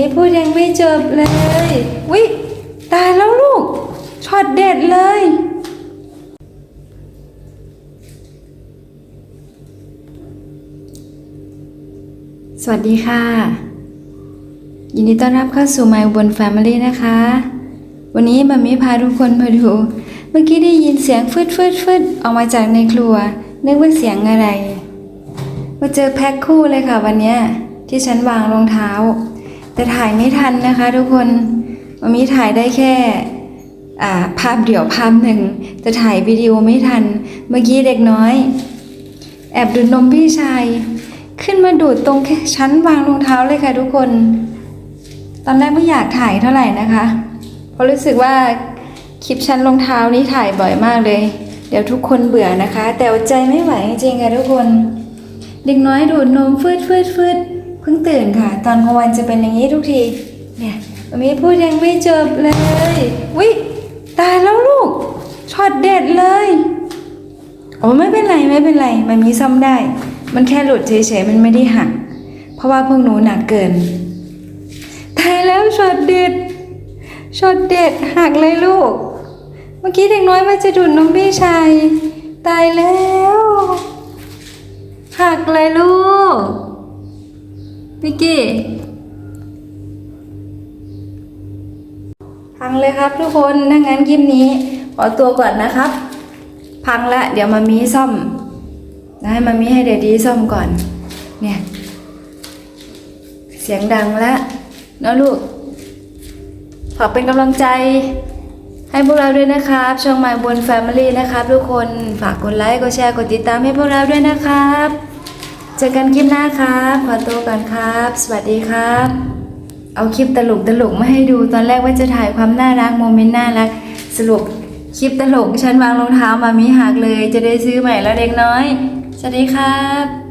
มีพูดยังไม่จบเลย วิตายแล้วลูก ช็อตเด็ดเลย สวัสดีค่ะ ยินดีต้อนรับเข้าสู่ My บน Family นะคะ วันนี้มามีพาทุกคนมาดู เมื่อกี้ได้ยินเสียงฟืดฟืดฟืดออกมาจากในครัว นึกว่าเสียงอะไร มาเจอแพ็คคู่เลยค่ะวันนี้ที่ฉันวางรองเท้า แต่ถ่ายไม่ทันนะคะ ทุกคนมามีถ่ายได้แค่ภาพเดี่ยวภาพหนึ่งแต่ถ่ายวิดีโอไม่ทัน เมื่อกี้เด็กน้อย แอบดูดนมพี่ชาย ขึ้นมาดูดตรงชั้นวางรองเท้าเลยค่ะทุกคน ตอนแรกไม่อยากถ่ายเท่าไหร่นะคะเพราะรู้สึกว่าคลิปชั้นรองเท้านี้ถ่ายบ่อยมากเลย เดี๋ยวทุกคนเบื่อนะคะ แต่ใจไม่ไหวจริงๆค่ะทุกคน เด็กน้อยดูดนมฟืดฟืดฟืดเพิ่งตื่นค่ะ ตอนกลางวันจะเป็นอย่างนี้ทุกที เนี่ยมันมีพูดยังไม่จบเลย วิตายแล้วลูกช็อตเด็ดเลย โอ้ไม่เป็นไรไม่เป็นไร มันมีซ่อมได้ มันแค่หลุดเฉยๆมันไม่ได้หัก เพราะว่าพวกหนูหนักเกิน ตายแล้วช็อตเด็ดช็อตเด็ดหักเลยลูก เมื่อกี้เด็กน้อยว่าจะดูดนมพี่ชาย วิกกี้พังเลยครับทุกคนถ้างั้นคลิปนี้ขอตัวก่อนนะครับ พังละเดี๋ยวมามีซ่อมนะให้มามีให้เดดดีซ่อมก่อน เนี่ย เสียงดังแล้วเนะลูกฝากเป็นกำลังใจให้พวกเราด้วยนะครับ ช่อง My บน Family นะครับทุกคนฝากกดไลค์กดแชร์กดติดตามให้พวกเราด้วยนะครับ เจอกันคลิปหน้าครับขอตัวก่อนครับ สวัสดีครับ เอาคลิปตลกตลกมาให้ดูตอนแรกว่าจะถ่ายความน่ารักโมเมนต์น่ารักสรุปคลิปตลกฉันวางรองเท้ามามีหักเลย จะได้ซื้อใหม่แล้วเด็กน้อย สวัสดีครับ